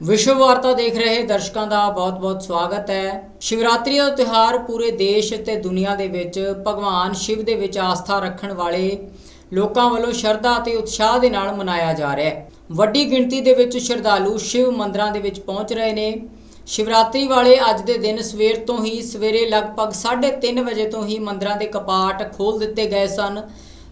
ਵਿਸ਼ਵ ਵਾਰਤਾ ਦੇਖ ਰਹੇ ਦਰਸ਼ਕਾਂ ਦਾ ਬਹੁਤ-ਬਹੁਤ ਸਵਾਗਤ ਹੈ। ਸ਼ਿਵਰਾਤਰੀ ਦਾ ਤਿਉਹਾਰ ਪੂਰੇ ਦੇਸ਼ ਤੇ ਦੁਨੀਆ ਦੇ ਵਿੱਚ ਭਗਵਾਨ ਸ਼ਿਵ ਦੇ ਵਿੱਚ ਆਸਥਾ ਰੱਖਣ ਵਾਲੇ ਲੋਕਾਂ ਵੱਲੋਂ ਸ਼ਰਧਾ ਅਤੇ ਉਤਸ਼ਾਹ ਦੇ ਨਾਲ ਮਨਾਇਆ ਜਾ ਰਿਹਾ ਹੈ। ਵੱਡੀ ਗਿਣਤੀ ਦੇ ਵਿੱਚ ਸ਼ਰਧਾਲੂ ਸ਼ਿਵ ਮੰਦਰਾਂ ਦੇ ਵਿੱਚ ਪਹੁੰਚ ਰਹੇ ਨੇ। ਸ਼ਿਵਰਾਤਰੀ ਵਾਲੇ ਅੱਜ ਦੇ ਦਿਨ ਸਵੇਰ ਤੋਂ ਹੀ ਸਵੇਰੇ ਲਗਭਗ 3:30 ਵਜੇ ਤੋਂ ਹੀ ਮੰਦਰਾਂ ਦੇ ਕਪਾਟ ਖੋਲ ਦਿੱਤੇ ਗਏ ਸਨ।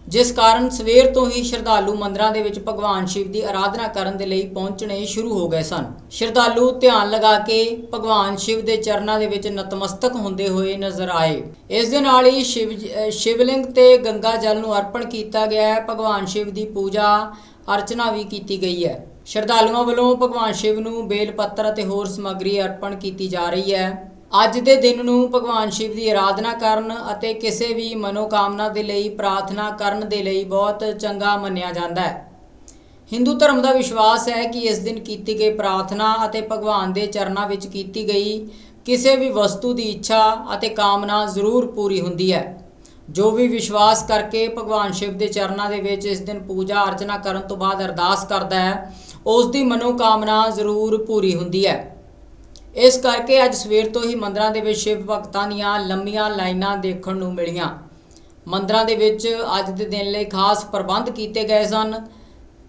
ਜਿਸ ਕਾਰਨ ਸਵੇਰ ਤੋਂ ਹੀ ਸ਼ਰਧਾਲੂ ਮੰਦਰਾਂ ਦੇ ਵਿੱਚ ਭਗਵਾਨ ਸ਼ਿਵ ਦੀ ਆਰਾਧਨਾ ਕਰਨ ਦੇ ਲਈ ਪਹੁੰਚਣੇ ਸ਼ੁਰੂ ਹੋ ਗਏ ਸਨ। ਸ਼ਰਧਾਲੂ ਧਿਆਨ ਲਗਾ ਕੇ ਭਗਵਾਨ ਸ਼ਿਵ ਦੇ ਚਰਨਾਂ ਦੇ ਵਿੱਚ ਨਤਮਸਤਕ ਹੁੰਦੇ ਹੋਏ ਨਜ਼ਰ ਆਏ। ਇਸ ਦੇ ਨਾਲ ਹੀ ਸ਼ਿਵ ਸ਼ਿਵਲਿੰਗ ਤੇ ਗੰਗਾ ਜਲ ਨੂੰ ਅਰਪਣ ਕੀਤਾ ਗਿਆ ਹੈ। ਭਗਵਾਨ ਸ਼ਿਵ ਦੀ ਪੂਜਾ, ਅਰਚਨਾ ਵੀ ਕੀਤੀ ਗਈ ਹੈ। ਸ਼ਰਧਾਲੂਆਂ ਵੱਲੋਂ ਭਗਵਾਨ ਸ਼ਿਵ ਨੂੰ ਬੇਲ ਪੱਤਰ ਅਤੇ ਹੋਰ ਸਮੱਗਰੀ ਅਰਪਣ ਕੀਤੀ ਜਾ ਰਹੀ ਹੈ। ਅੱਜ ਦੇ ਦਿਨ ਨੂੰ ਭਗਵਾਨ ਸ਼ਿਵ ਦੀ ਆਰਾਧਨਾ ਕਰਨ ਅਤੇ ਕਿਸੇ ਵੀ ਮਨੋਕਾਮਨਾ ਦੇ ਲਈ, ਪ੍ਰਾਰਥਨਾ ਕਰਨ ਦੇ ਲਈ ਬਹੁਤ ਚੰਗਾ ਮੰਨਿਆ ਜਾਂਦਾ ਹੈ। ਹਿੰਦੂ ਧਰਮ ਦਾ ਵਿਸ਼ਵਾਸ ਹੈ ਕਿ ਇਸ ਦਿਨ ਕੀਤੀ ਗਈ ਪ੍ਰਾਰਥਨਾ ਅਤੇ ਭਗਵਾਨ ਦੇ ਚਰਨਾਂ ਵਿੱਚ ਕੀਤੀ ਗਈ ਕਿਸੇ ਵੀ ਵਸਤੂ ਦੀ ਇੱਛਾ ਅਤੇ ਕਾਮਨਾ ਜ਼ਰੂਰ ਪੂਰੀ ਹੁੰਦੀ ਹੈ। ਜੋ ਵੀ ਵਿਸ਼ਵਾਸ ਕਰਕੇ ਭਗਵਾਨ ਸ਼ਿਵ ਦੇ ਚਰਨਾਂ ਦੇ ਵਿੱਚ ਇਸ ਦਿਨ ਪੂਜਾ ਅਰਚਨਾ ਕਰਨ ਤੋਂ ਬਾਅਦ ਅਰਦਾਸ ਕਰਦਾ ਹੈ, ਉਸ ਦੀ ਮਨੋਕਾਮਨਾ ਜ਼ਰੂਰ ਪੂਰੀ ਹੁੰਦੀ ਹੈ। ਇਸ ਕਰਕੇ ਅੱਜ ਸਵੇਰ ਤੋਂ ਹੀ ਮੰਦਰਾਂ ਦੇ ਵਿੱਚ ਸ਼ਿਵ ਭਗਤਾਂ ਦੀਆਂ ਲੰਮੀਆਂ ਲਾਈਨਾਂ ਦੇਖਣ ਨੂੰ ਮਿਲੀਆਂ। ਮੰਦਰਾਂ ਦੇ ਵਿੱਚ ਅੱਜ ਦੇ ਦਿਨ ਲਈ ਖਾਸ ਪ੍ਰਬੰਧ ਕੀਤੇ ਗਏ ਸਨ,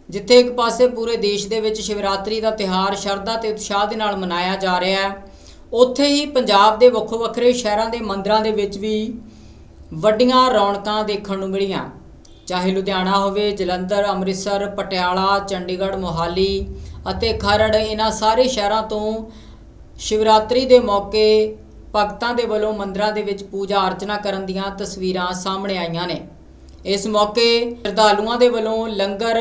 ਜਿੱਥੇ ਇੱਕ ਪਾਸੇ ਪੂਰੇ ਦੇਸ਼ ਦੇ ਵਿੱਚ ਸ਼ਿਵਰਾਤਰੀ ਦਾ ਤਿਹਾਰ ਸ਼ਰਧਾ ਤੇ ਉਤਸ਼ਾਹ ਦੇ ਨਾਲ ਮਨਾਇਆ ਜਾ ਰਿਹਾ ਹੈ। ਉੱਥੇ ਹੀ ਪੰਜਾਬ ਦੇ ਵੱਖੋ ਵੱਖਰੇ ਸ਼ਹਿਰਾਂ ਦੇ ਮੰਦਰਾਂ ਦੇ ਵਿੱਚ ਵੀ ਵੱਡੀਆਂ ਰੌਣਕਾਂ ਦੇਖਣ ਨੂੰ ਮਿਲੀਆਂ। ਚਾਹੇ ਲੁਧਿਆਣਾ ਹੋਵੇ, ਜਲੰਧਰ, ਅੰਮ੍ਰਿਤਸਰ, ਪਟਿਆਲਾ, ਚੰਡੀਗੜ੍ਹ, ਮੋਹਾਲੀ ਅਤੇ ਖਰੜ ਇਹਨਾਂ ਸਾਰੇ ਸ਼ਹਿਰਾਂ ਤੋਂ ਸ਼ਿਵਰਾਤਰੀ ਦੇ ਮੌਕੇ ਭਗਤਾਂ ਦੇ ਵੱਲੋਂ ਮੰਦਰਾਂ ਦੇ ਵਿੱਚ ਪੂਜਾ ਅਰਚਨਾ ਕਰਨ ਦੀਆਂ ਤਸਵੀਰਾਂ ਸਾਹਮਣੇ ਆਈਆਂ ਨੇ। ਇਸ ਮੌਕੇ ਸ਼ਰਧਾਲੂਆਂ ਦੇ ਵੱਲੋਂ ਲੰਗਰ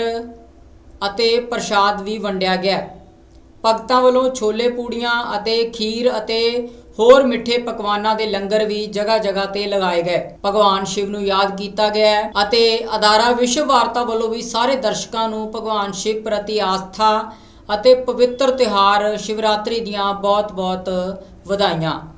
ਅਤੇ ਪ੍ਰਸ਼ਾਦ ਵੀ ਵੰਡਿਆ ਗਿਆ ਭਗਤਾਂ ਵੱਲੋਂ ਛੋਲੇ ਪੂੜੀਆਂ ਅਤੇ ਖੀਰ ਅਤੇ ਹੋਰ ਮਿੱਠੇ ਪਕਵਾਨਾਂ ਦੇ ਲੰਗਰ ਵੀ ਜਗ੍ਹਾ ਜਗ੍ਹਾ ਤੇ ਲਗਾਏ ਗਏ। ਭਗਵਾਨ ਸ਼ਿਵ ਨੂੰ ਯਾਦ ਕੀਤਾ ਗਿਆ ਅਤੇ ਅਦਾਰਾ ਵਿਸ਼ਵ ਵਾਰਤਾ ਵੱਲੋਂ ਵੀ ਸਾਰੇ ਦਰਸ਼ਕਾਂ ਨੂੰ ਭਗਵਾਨ ਸ਼ਿਵ ਪ੍ਰਤੀ ਆਸਥਾ ਅਤੇ ਪਵਿੱਤਰ ਤਿਉਹਾਰ ਸ਼ਿਵਰਾਤਰੀ ਦੀਆਂ ਬਹੁਤ-ਬਹੁਤ ਵਧਾਈਆਂ।